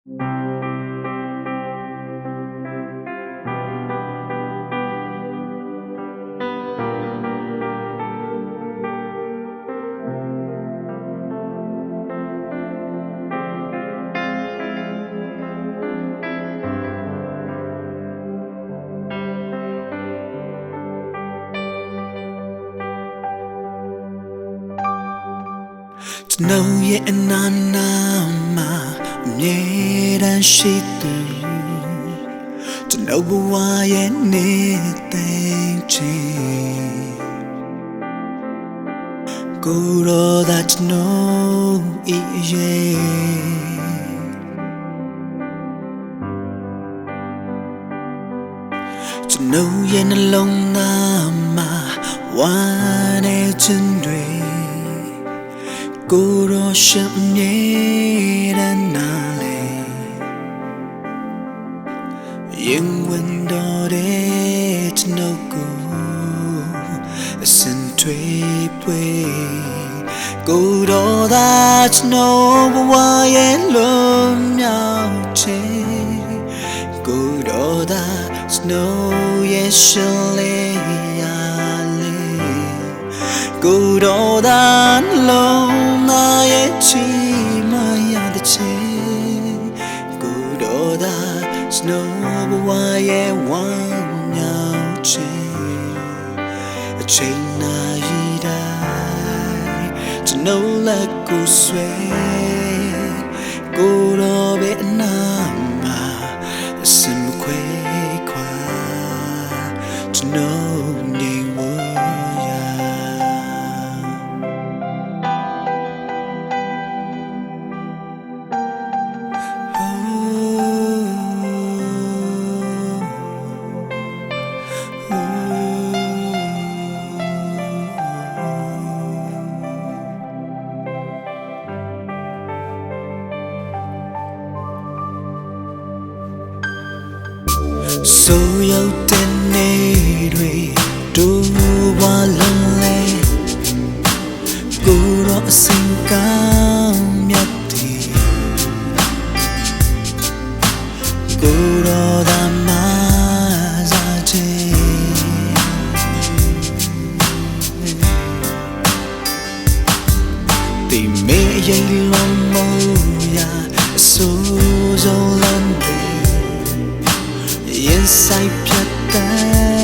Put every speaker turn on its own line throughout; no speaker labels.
ကျွန်တော်ရဲ့အနာနာမှာအမြဲ တမ်းရှိသူကျွန်တော်ဘဝရဲ့နေတဲ့ချီကိုယ်တော်သာကျွန်တော်ဤရဲ့ကျွန်တော်ရဲ့နှလုံးသားမှာဝမ်းနေခြင်းတွေကိုယ်တော်ရှိမြဲ စင်ထွေးပွေကိုယ်တော်သာကျွန်တော်ဘဝရဲ့လုံးမြောက်ခြင်းကိုယ်တော်သာကျွန်တော်ရဲ့ရှင်လေးရလေးကိုယ်တော်သာနှလုံးသားရဲ့ချီမရတဲ့ချေကိုယ်တော်သာစနိုးဘဝရဲ့ဝမ်းမြော ချိန်နာရီတိုင်းကျွန်ုပ်လက်ကိုဆွဲကိုယ်တော်ပဲအနာမှာအစင်မခွဲခွာကျွန်တော် ဆိုရောက်တဲ့နေ့တွေဒူဝါလန်လေကိုယ်တော်အစင်ကောင်းမြတ်တီကိုယ်တော်သာမစားခြင်းဒီမေရင်လုံးမရာအဆိုးဆုံးလမ်းတွေ ရင်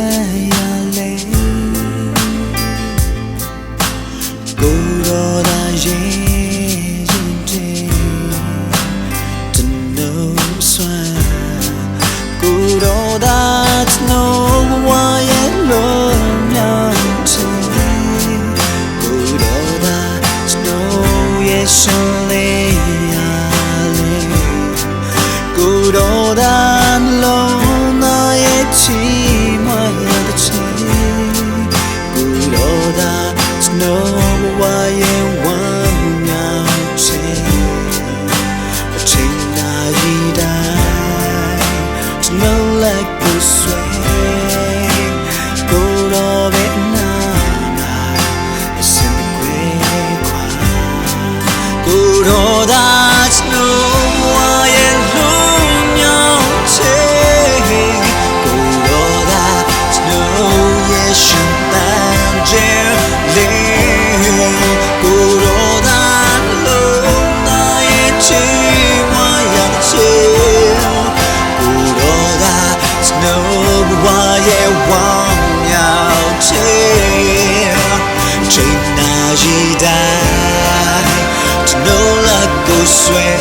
xuể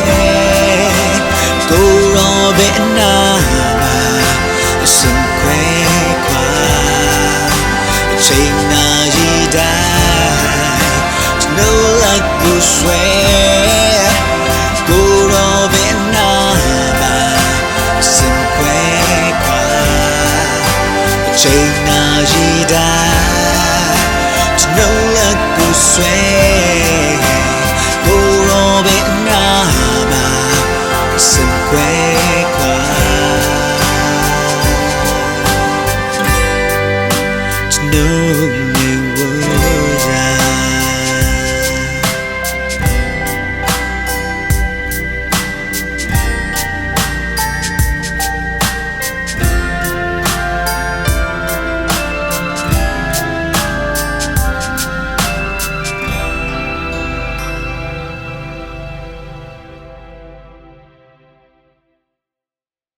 câu ro bé na mà sừng quê qua trên na gì đại nấu lại cô xuể câu ro bé na mà sừng quê qua trên na gì đại nấu lại cô xuể nước